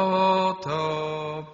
Oto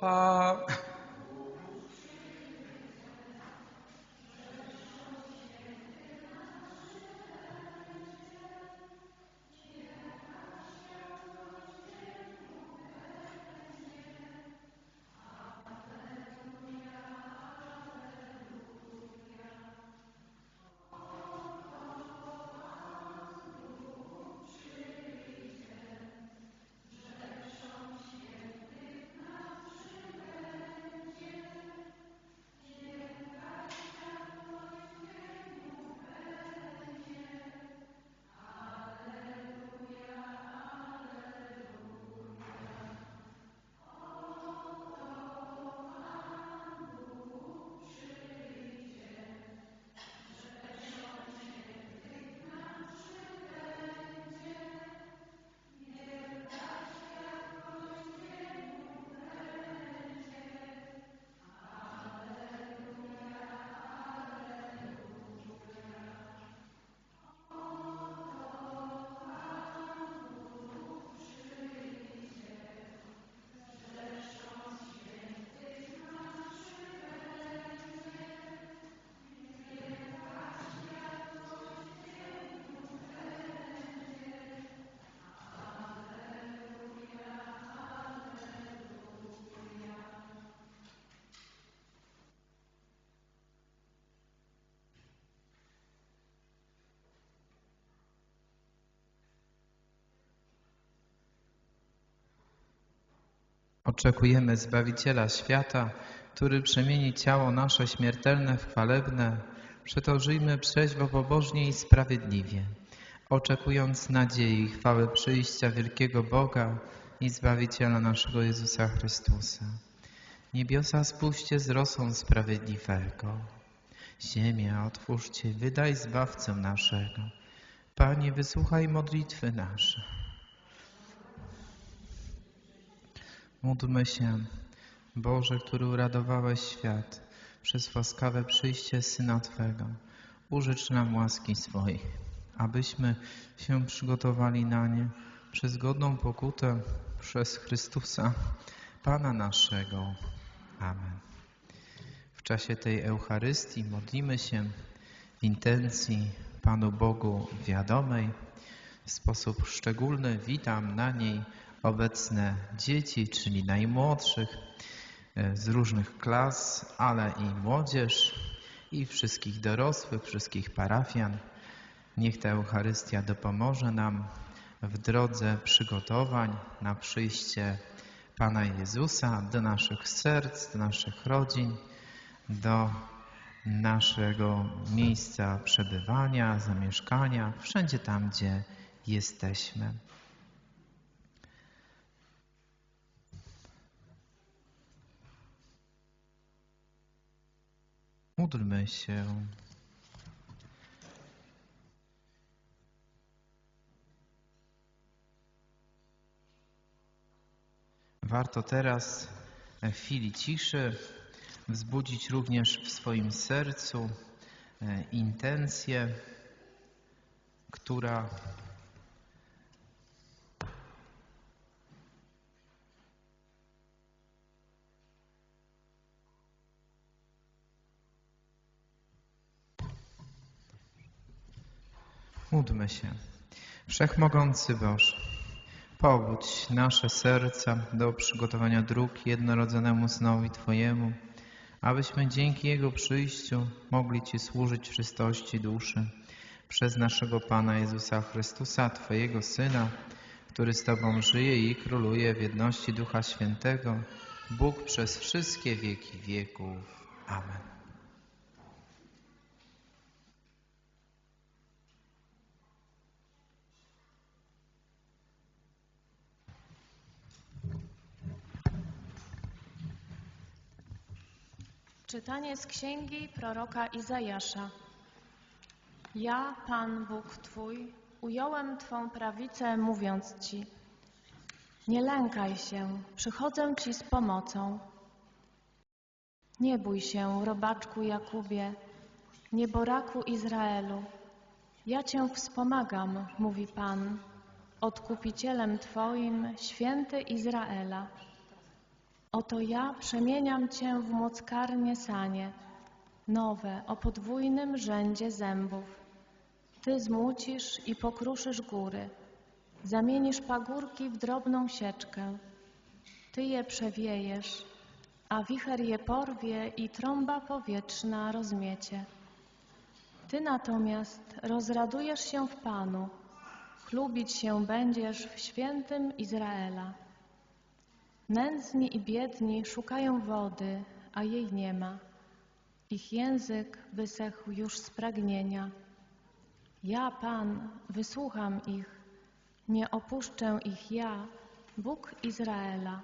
Oczekujemy Zbawiciela świata, który przemieni ciało nasze śmiertelne w chwalebne. Przeto żyjmy trzeźwo, pobożnie i sprawiedliwie, oczekując nadziei i chwały przyjścia wielkiego Boga i Zbawiciela naszego Jezusa Chrystusa. Niebiosa spuśćcie z rosą sprawiedliwego. Ziemia otwórzcie, wydaj Zbawcę naszego. Panie, wysłuchaj modlitwy nasze. Módlmy się, Boże, który uradowałeś świat przez łaskawe przyjście Syna Twego. Użycz nam łaski swojej, abyśmy się przygotowali na nie przez godną pokutę przez Chrystusa, Pana naszego. Amen. W czasie tej Eucharystii modlimy się w intencji Panu Bogu wiadomej. W sposób szczególny witam na niej obecne dzieci, czyli najmłodszych e, z różnych klas, ale i młodzież i wszystkich dorosłych, wszystkich parafian. Niech ta Eucharystia dopomoże nam w drodze przygotowań na przyjście Pana Jezusa do naszych serc, do naszych rodzin, do naszego miejsca przebywania, zamieszkania, wszędzie tam, gdzie jesteśmy. Módlmy się. Warto teraz w chwili ciszy wzbudzić również w swoim sercu e, intencję, która Módlmy się. Wszechmogący Boże, powódź nasze serca do przygotowania dróg jednorodzonemu Synowi Twojemu, abyśmy dzięki Jego przyjściu mogli Ci służyć w czystości duszy przez naszego Pana Jezusa Chrystusa, Twojego Syna, który z Tobą żyje i króluje w jedności Ducha Świętego, Bóg przez wszystkie wieki wieków. Amen. Czytanie z księgi proroka Izajasza. Ja, Pan Bóg Twój, ująłem Twą prawicę, mówiąc Ci: Nie lękaj się, przychodzę Ci z pomocą. Nie bój się, robaczku Jakubie, nieboraku Izraelu. Ja Cię wspomagam, mówi Pan. Odkupicielem Twoim, święty Izraela. Oto ja przemieniam Cię w mockarnie sanie, nowe o podwójnym rzędzie zębów. Ty zmucisz i pokruszysz góry, zamienisz pagórki w drobną sieczkę. Ty je przewiejesz, a wicher je porwie i trąba powietrzna rozmiecie. Ty natomiast rozradujesz się w Panu, chlubić się będziesz w świętym Izraela. Nędzni i biedni szukają wody, a jej nie ma. Ich język wysechł już z pragnienia. Ja, Pan, wysłucham ich, nie opuszczę ich ja, Bóg Izraela.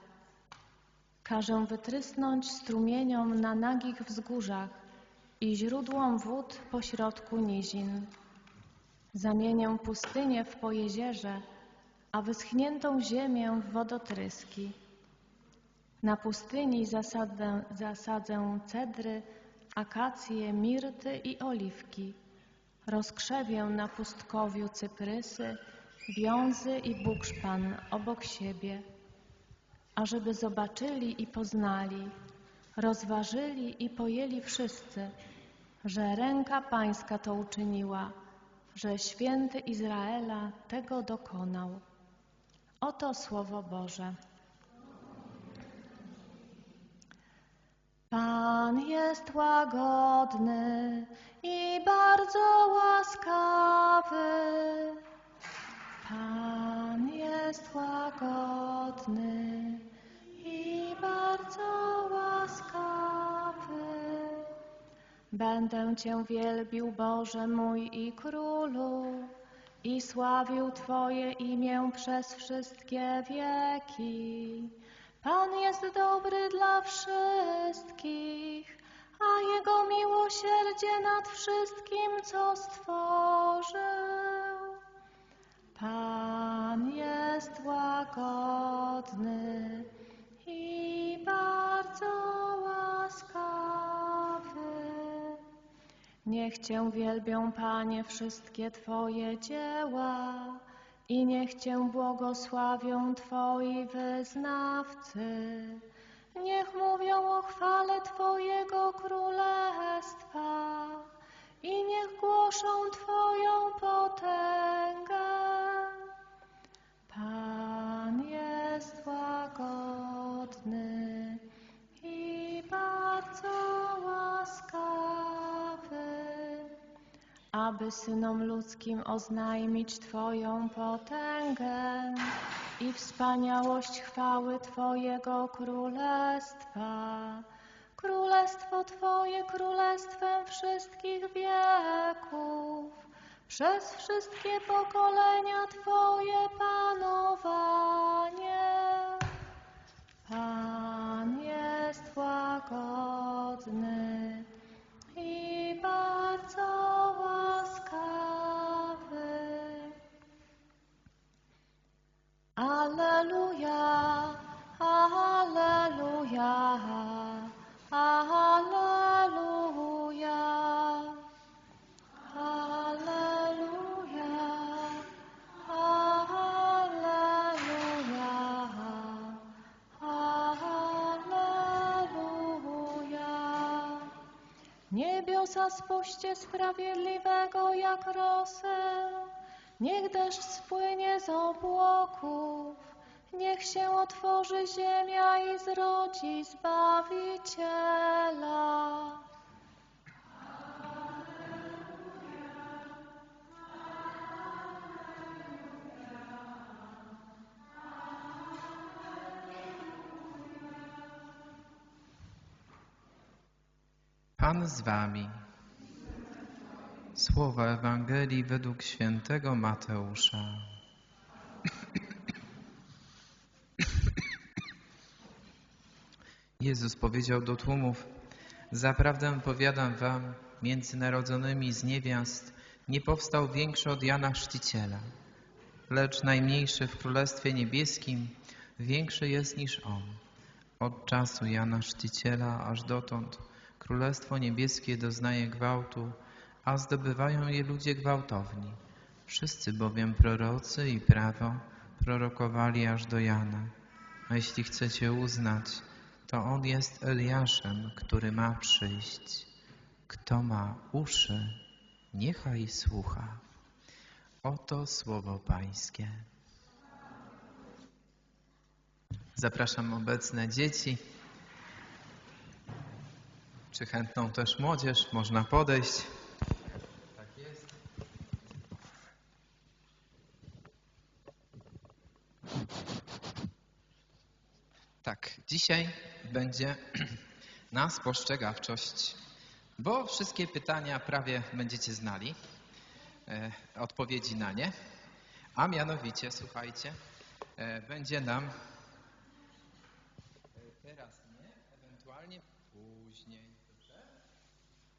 Każę wytrysnąć strumieniom na nagich wzgórzach i źródłom wód pośrodku nizin. Zamienię pustynię w pojezierze, a wyschniętą ziemię w wodotryski. Na pustyni zasadzę, zasadzę cedry, akacje, mirty i oliwki. Rozkrzewię na pustkowiu cyprysy, wiązy i bukszpan obok siebie, ażeby zobaczyli i poznali, rozważyli i pojęli wszyscy, że ręka Pańska to uczyniła, że święty Izraela tego dokonał. Oto Słowo Boże. Pan jest łagodny i bardzo łaskawy. Pan jest łagodny i bardzo łaskawy. Będę Cię wielbił, Boże mój i Królu, i sławił Twoje imię przez wszystkie wieki. Pan jest dobry dla wszystkich, a Jego miłosierdzie nad wszystkim, co stworzył. Pan jest łagodny i bardzo łaskawy. Niech Cię wielbią, Panie, wszystkie Twoje dzieła i niech Cię błogosławią Twoi wyznawcy. Niech mówią o chwale Twojego królestwa i niech głoszą Twoją potęgę. Aby synom ludzkim oznajmić Twoją potęgę i wspaniałość chwały Twojego królestwa. Królestwo Twoje królestwem wszystkich wieków, przez wszystkie pokolenia Twoje panowanie. Pan jest łagodny Niebiosa spuście sprawiedliwego jak rosę, niech deszcz spłynie z obłoków, niech się otworzy ziemia i zrodzi Zbawiciela. Pan z wami. Słowa Ewangelii według świętego Mateusza. Jezus powiedział do tłumów: Zaprawdę powiadam wam, między narodzonymi z niewiast nie powstał większy od Jana Chrzciciela, lecz najmniejszy w Królestwie Niebieskim większy jest niż on. Od czasu Jana Chrzciciela aż dotąd Królestwo Niebieskie doznaje gwałtu, a zdobywają je ludzie gwałtowni. Wszyscy bowiem prorocy i prawo prorokowali aż do Jana. A jeśli chcecie uznać, to on jest Eliaszem, który ma przyjść. Kto ma uszy, niechaj słucha. Oto słowo Pańskie. Zapraszam obecne dzieci. Czy chętną też młodzież? Można podejść. Tak jest. Tak, dzisiaj będzie na spostrzegawczość, bo wszystkie pytania prawie będziecie znali, e, odpowiedzi na nie, a mianowicie, słuchajcie, e, będzie nam e, teraz nie, ewentualnie później. Dobrze?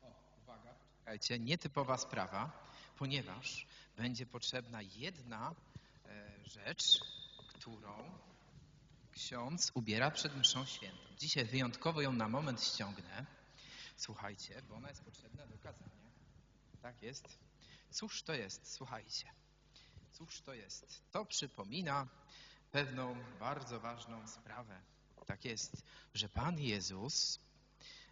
O, uwaga, czekajcie, nietypowa sprawa, ponieważ będzie potrzebna jedna e, rzecz, którą ksiądz ubiera przed mszą świętą. Dzisiaj wyjątkowo ją na moment ściągnę. Słuchajcie, bo ona jest potrzebna do kazania. Tak jest. Cóż to jest? Słuchajcie. Cóż to jest? To przypomina pewną bardzo ważną sprawę. Tak jest, że Pan Jezus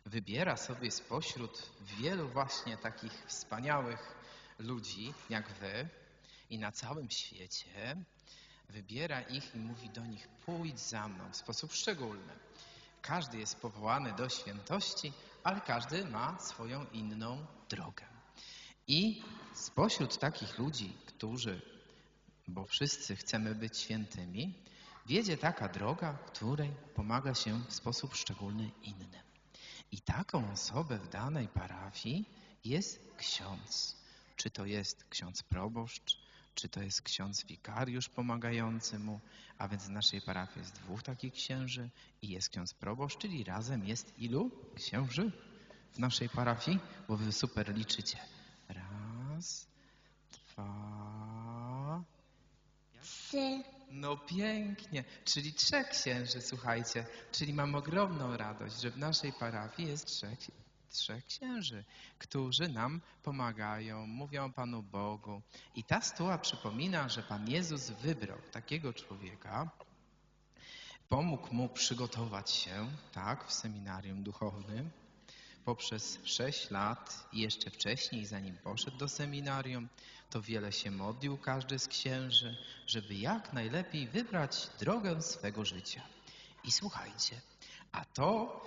wybiera sobie spośród wielu właśnie takich wspaniałych ludzi jak wy i na całym świecie wybiera ich i mówi do nich: pójdź za mną w sposób szczególny. Każdy jest powołany do świętości, ale każdy ma swoją inną drogę. I spośród takich ludzi, którzy, bo wszyscy chcemy być świętymi, wiedzie taka droga, której pomaga się w sposób szczególny innym. I taką osobę w danej parafii jest ksiądz. Czy to jest ksiądz proboszcz, czy to jest ksiądz wikariusz pomagający mu, a więc w naszej parafii jest dwóch takich księży i jest ksiądz proboszcz, czyli razem jest ilu księży w naszej parafii? Bo wy super liczycie. Raz, dwa, Trzy. no pięknie, czyli trzech księży, słuchajcie. Czyli mam ogromną radość, że w naszej parafii jest trzech, trzech księży, którzy nam pomagają, mówią o Panu Bogu. I ta stuła przypomina, że Pan Jezus wybrał takiego człowieka, pomógł mu przygotować się, tak, w seminarium duchownym, poprzez sześć lat i jeszcze wcześniej, zanim poszedł do seminarium, to wiele się modlił każdy z księży, żeby jak najlepiej wybrać drogę swego życia. I słuchajcie, a to,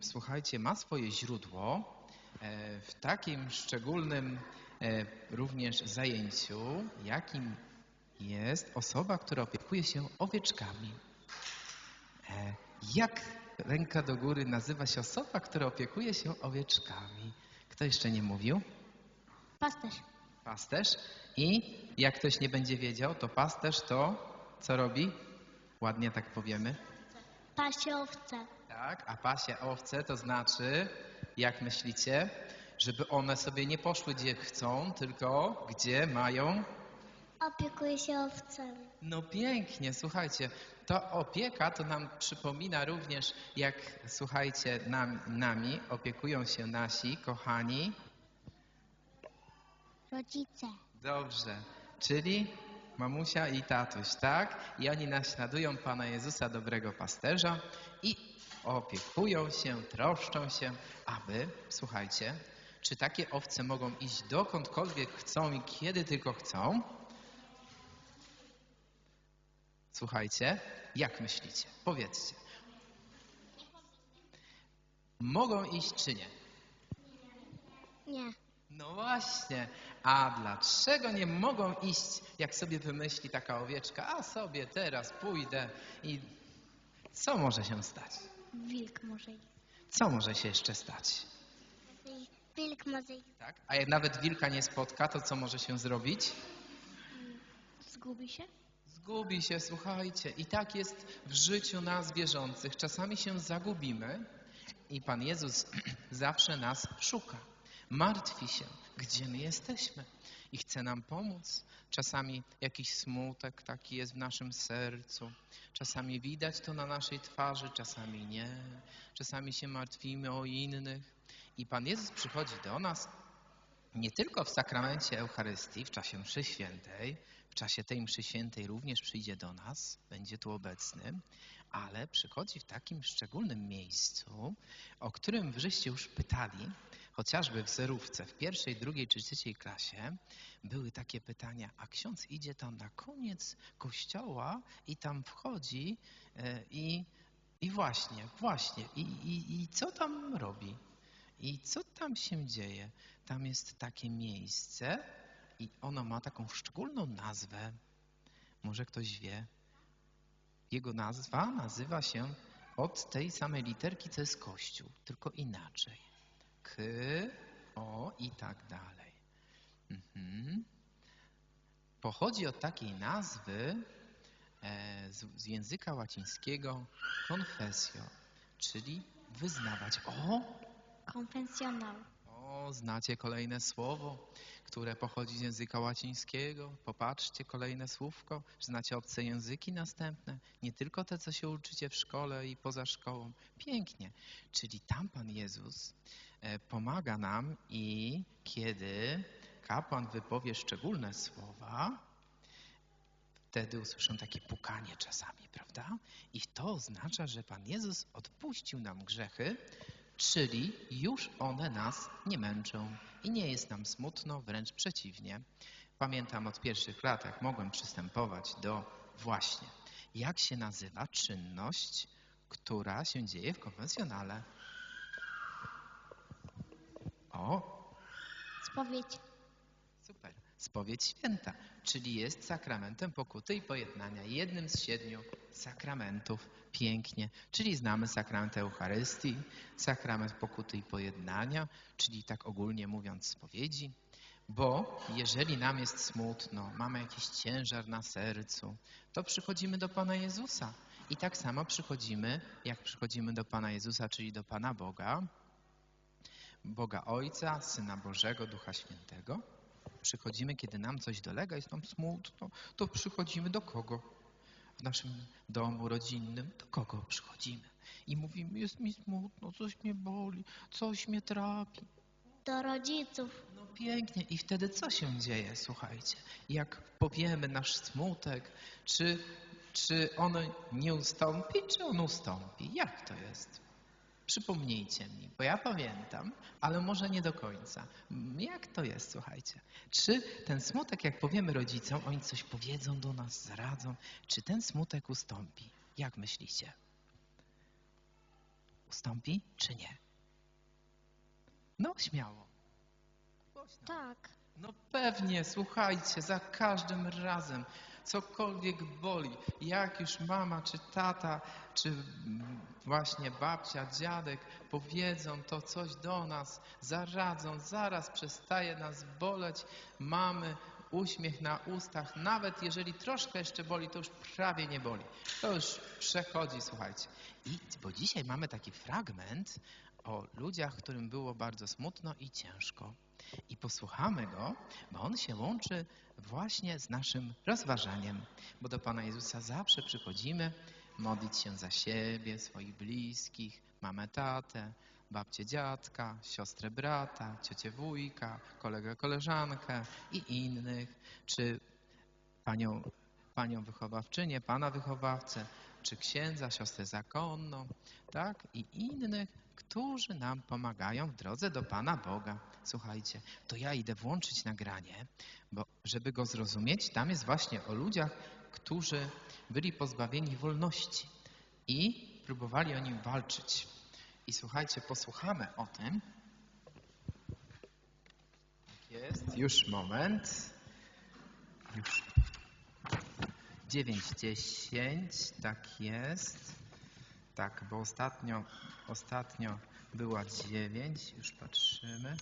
słuchajcie, ma swoje źródło e, w takim szczególnym e, również zajęciu, jakim jest osoba, która opiekuje się owieczkami. E, Jak ręka do góry nazywa się osoba, która opiekuje się owieczkami? Kto jeszcze nie mówił? Pasterz. Pasterz. I jak ktoś nie będzie wiedział, to pasterz to co robi? Ładnie tak powiemy. Pasie owce. Tak, a pasie owce to znaczy, jak myślicie, żeby one sobie nie poszły gdzie chcą, tylko gdzie mają Opiekuje się owcami. No pięknie, słuchajcie, to opieka to nam przypomina również, jak słuchajcie, nam, nami opiekują się nasi kochani. Rodzice. Dobrze, czyli mamusia i tatuś, tak? I oni naśladują Pana Jezusa, dobrego pasterza i opiekują się, troszczą się, aby, słuchajcie, czy takie owce mogą iść dokądkolwiek chcą i kiedy tylko chcą? Słuchajcie, jak myślicie? Powiedzcie. Mogą iść czy nie? Nie. No właśnie, a dlaczego nie mogą iść, jak sobie wymyśli taka owieczka, a sobie teraz pójdę i co może się stać? Wilk może iść. Co może się jeszcze stać? Wilk może iść. Tak? A jak nawet wilka nie spotka, to co może się zrobić? Zgubi się? Zgubi się, słuchajcie. I tak jest w życiu nas wierzących. Czasami się zagubimy i Pan Jezus zawsze nas szuka. Martwi się, gdzie my jesteśmy i chce nam pomóc. Czasami jakiś smutek taki jest w naszym sercu. Czasami widać to na naszej twarzy, czasami nie. Czasami się martwimy o innych. I Pan Jezus przychodzi do nas nie tylko w sakramencie Eucharystii, w czasie mszy świętej, w czasie tej mszy świętej również przyjdzie do nas, będzie tu obecny, ale przychodzi w takim szczególnym miejscu, o którym wyżeście już pytali, chociażby w zerówce, w pierwszej, drugiej czy trzeciej klasie, były takie pytania, a ksiądz idzie tam na koniec kościoła i tam wchodzi e, i, i właśnie, właśnie, i, i, i co tam robi? I co tam się dzieje? Tam jest takie miejsce i ono ma taką szczególną nazwę. Może ktoś wie? Jego nazwa nazywa się od tej samej literki, co jest Kościół, tylko inaczej. K, O i tak dalej. Mhm. Pochodzi od takiej nazwy e, z, z języka łacińskiego confessio, czyli wyznawać. O, Konfesjonał. o, znacie kolejne słowo, które pochodzi z języka łacińskiego. Popatrzcie, kolejne słówko. Znacie obce języki następne. Nie tylko te, co się uczycie w szkole i poza szkołą. Pięknie. Czyli tam Pan Jezus e, pomaga nam i kiedy kapłan wypowie szczególne słowa, wtedy usłyszę takie pukanie czasami, prawda? I to oznacza, że Pan Jezus odpuścił nam grzechy, czyli już one nas nie męczą i nie jest nam smutno, wręcz przeciwnie. Pamiętam od pierwszych lat, jak mogłem przystępować do właśnie, jak się nazywa czynność, która się dzieje w konfesjonale. O, Spowiedź. Super. Spowiedź święta, czyli jest sakramentem pokuty i pojednania, jednym z siedmiu sakramentów. Pięknie. Czyli znamy sakrament Eucharystii, sakrament pokuty i pojednania, czyli tak ogólnie mówiąc spowiedzi. Bo jeżeli nam jest smutno, mamy jakiś ciężar na sercu, to przychodzimy do Pana Jezusa. I tak samo przychodzimy, jak przychodzimy do Pana Jezusa, czyli do Pana Boga, Boga Ojca, Syna Bożego, Ducha Świętego. Przychodzimy, kiedy nam coś dolega, jest nam smutno, to przychodzimy do kogo? W naszym domu rodzinnym, do kogo przychodzimy? I mówimy, jest mi smutno, coś mnie boli, coś mnie trapi. Do rodziców. No pięknie. I wtedy co się dzieje, słuchajcie? Jak powiemy nasz smutek, czy, czy on nie ustąpi, czy on ustąpi? Jak to jest? Przypomnijcie mi, bo ja pamiętam, ale może nie do końca. Jak to jest, słuchajcie? Czy ten smutek, jak powiemy rodzicom, oni coś powiedzą do nas, zaradzą, czy ten smutek ustąpi? Jak myślicie? Ustąpi, czy nie? No, śmiało. Głośno. Tak. No pewnie, słuchajcie, za każdym razem, cokolwiek boli, jak już mama, czy tata, czy właśnie babcia, dziadek powiedzą to coś do nas, zaradzą, zaraz przestaje nas boleć, mamy uśmiech na ustach, nawet jeżeli troszkę jeszcze boli, to już prawie nie boli. To już przechodzi, słuchajcie. I, bo dzisiaj mamy taki fragment o ludziach, którym było bardzo smutno i ciężko. I posłuchamy go, bo on się łączy właśnie z naszym rozważaniem, bo do Pana Jezusa zawsze przychodzimy modlić się za siebie, swoich bliskich, mamę, tatę, babcię, dziadka, siostrę, brata, ciocię, wujka, kolegę, koleżankę i innych, czy panią, panią wychowawczynię, pana wychowawcę, czy księdza, siostrę zakonną, tak? I innych, którzy nam pomagają w drodze do Pana Boga. Słuchajcie, to ja idę włączyć nagranie, bo żeby go zrozumieć, tam jest właśnie o ludziach, którzy byli pozbawieni wolności i próbowali o nim walczyć. I słuchajcie, posłuchamy o tym. Tak jest, już moment. Już 9.10, tak jest. Tak, bo ostatnio, ostatnio była 9, już patrzymy.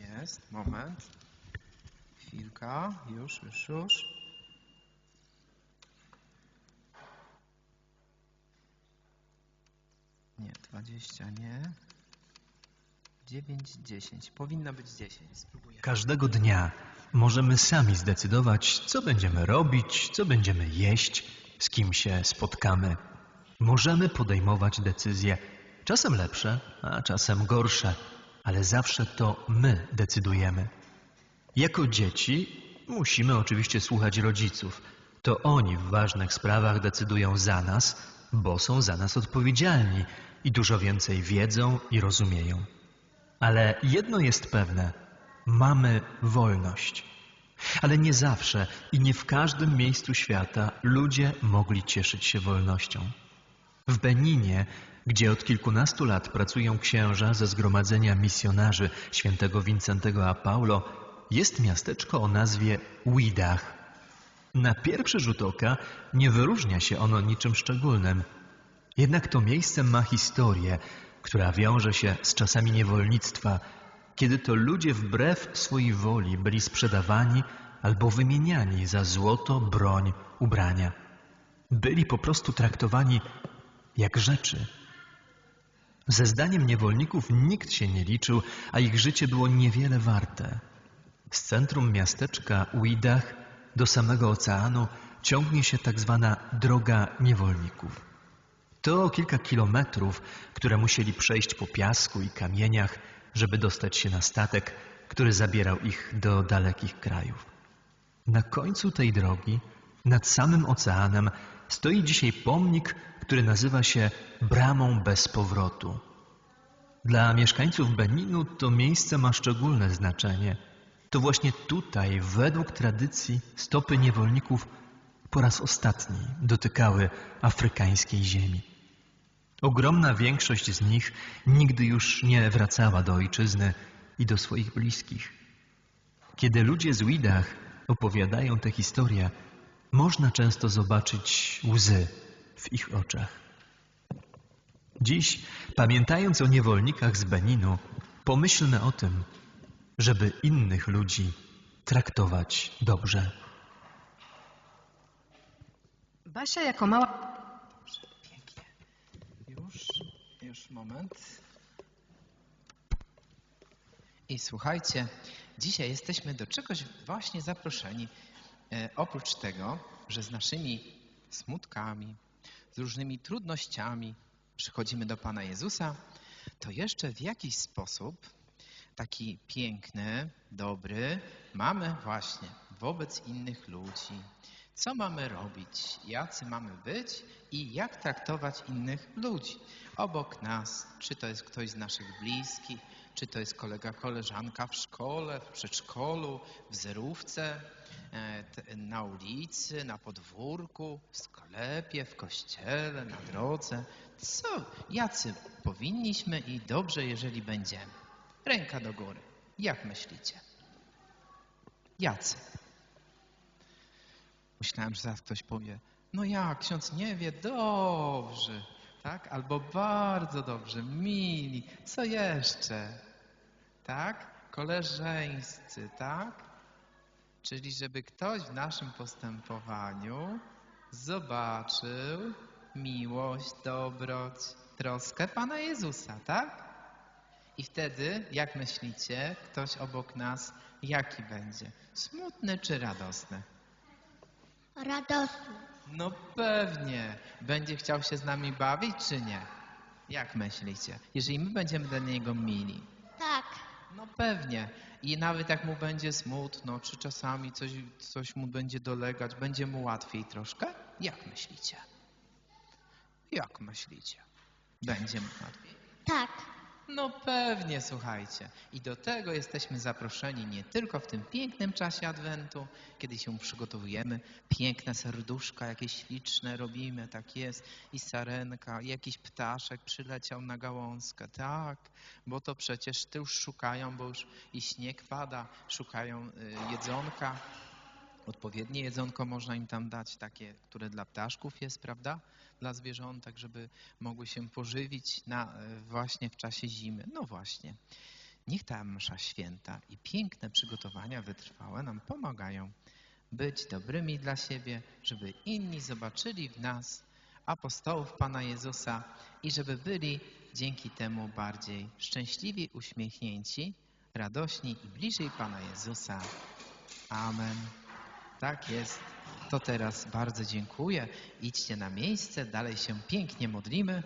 Jest, moment. Chwilka, już, już, już. Nie, 20 nie. 9, 10. Powinno być 10. Spróbuję. Każdego dnia możemy sami zdecydować, co będziemy robić, co będziemy jeść, z kim się spotkamy. Możemy podejmować decyzje, czasem lepsze, a czasem gorsze, ale zawsze to my decydujemy. Jako dzieci musimy oczywiście słuchać rodziców. To oni w ważnych sprawach decydują za nas, bo są za nas odpowiedzialni i dużo więcej wiedzą i rozumieją. Ale jedno jest pewne: mamy wolność. Ale nie zawsze i nie w każdym miejscu świata ludzie mogli cieszyć się wolnością. W Beninie, gdzie od kilkunastu lat pracują księża ze zgromadzenia misjonarzy świętego Wincentego a Paulo, jest miasteczko o nazwie Ouidah. Na pierwszy rzut oka nie wyróżnia się ono niczym szczególnym. Jednak to miejsce ma historię, która wiąże się z czasami niewolnictwa, kiedy to ludzie wbrew swojej woli byli sprzedawani albo wymieniani za złoto, broń, ubrania. Byli po prostu traktowani jak rzeczy. Ze zdaniem niewolników nikt się nie liczył, a ich życie było niewiele warte. Z centrum miasteczka Ouidah do samego oceanu ciągnie się tak zwana droga niewolników. To kilka kilometrów, które musieli przejść po piasku i kamieniach, żeby dostać się na statek, który zabierał ich do dalekich krajów. Na końcu tej drogi, nad samym oceanem, stoi dzisiaj pomnik, który nazywa się Bramą bez powrotu. Dla mieszkańców Beninu to miejsce ma szczególne znaczenie. To właśnie tutaj, według tradycji, stopy niewolników po raz ostatni dotykały afrykańskiej ziemi. Ogromna większość z nich nigdy już nie wracała do ojczyzny i do swoich bliskich. Kiedy ludzie z Widach opowiadają tę historię, można często zobaczyć łzy w ich oczach. Dziś, pamiętając o niewolnikach z Beninu, pomyślmy o tym, żeby innych ludzi traktować dobrze. Basia jako mała Pięknie. Już, już moment. I słuchajcie, dzisiaj jesteśmy do czegoś właśnie zaproszeni. E, oprócz tego, że z naszymi smutkami, z różnymi trudnościami przychodzimy do Pana Jezusa, to jeszcze w jakiś sposób taki piękny, dobry mamy właśnie wobec innych ludzi. Co mamy robić? Jacy mamy być i jak traktować innych ludzi obok nas? Czy to jest ktoś z naszych bliskich, czy to jest kolega, koleżanka w szkole, w przedszkolu, w zerówce, e, na ulicy, na podwórku, w sklepie, w kościele, na drodze. Co? Jacy powinniśmy i dobrze, jeżeli będziemy? Ręka do góry. Jak myślicie? Jacy? Myślałem, że zaraz ktoś powie, no jak, ksiądz nie wie, dobrze, tak? Albo bardzo dobrze, mili, co jeszcze? Tak? Koleżeńscy, tak? Czyli żeby ktoś w naszym postępowaniu zobaczył miłość, dobroć, troskę Pana Jezusa, tak? I wtedy, jak myślicie, ktoś obok nas jaki będzie? Smutny czy radosny? Radosny. No pewnie. Będzie chciał się z nami bawić, czy nie? Jak myślicie? Jeżeli my będziemy dla niego mili. Tak. No pewnie. I nawet jak mu będzie smutno, czy czasami coś, coś mu będzie dolegać, będzie mu łatwiej troszkę? Jak myślicie? Jak myślicie? Będzie mu łatwiej. Tak. No pewnie, słuchajcie. I do tego jesteśmy zaproszeni nie tylko w tym pięknym czasie Adwentu, kiedy się przygotowujemy, piękne serduszka, jakieś śliczne robimy, tak jest, i sarenka, i jakiś ptaszek przyleciał na gałązkę, tak, bo to przecież te już szukają, bo już i śnieg pada, szukają y, jedzonka. Odpowiednie jedzonko można im tam dać, takie, które dla ptaszków jest, prawda? Dla zwierzątek, żeby mogły się pożywić na, e, właśnie w czasie zimy. No właśnie. Niech ta msza święta i piękne przygotowania wytrwałe nam pomagają być dobrymi dla siebie, żeby inni zobaczyli w nas apostołów Pana Jezusa i żeby byli dzięki temu bardziej szczęśliwi, uśmiechnięci, radośni i bliżej Pana Jezusa. Amen. Tak jest. To teraz bardzo dziękuję. Idźcie na miejsce, dalej się pięknie modlimy.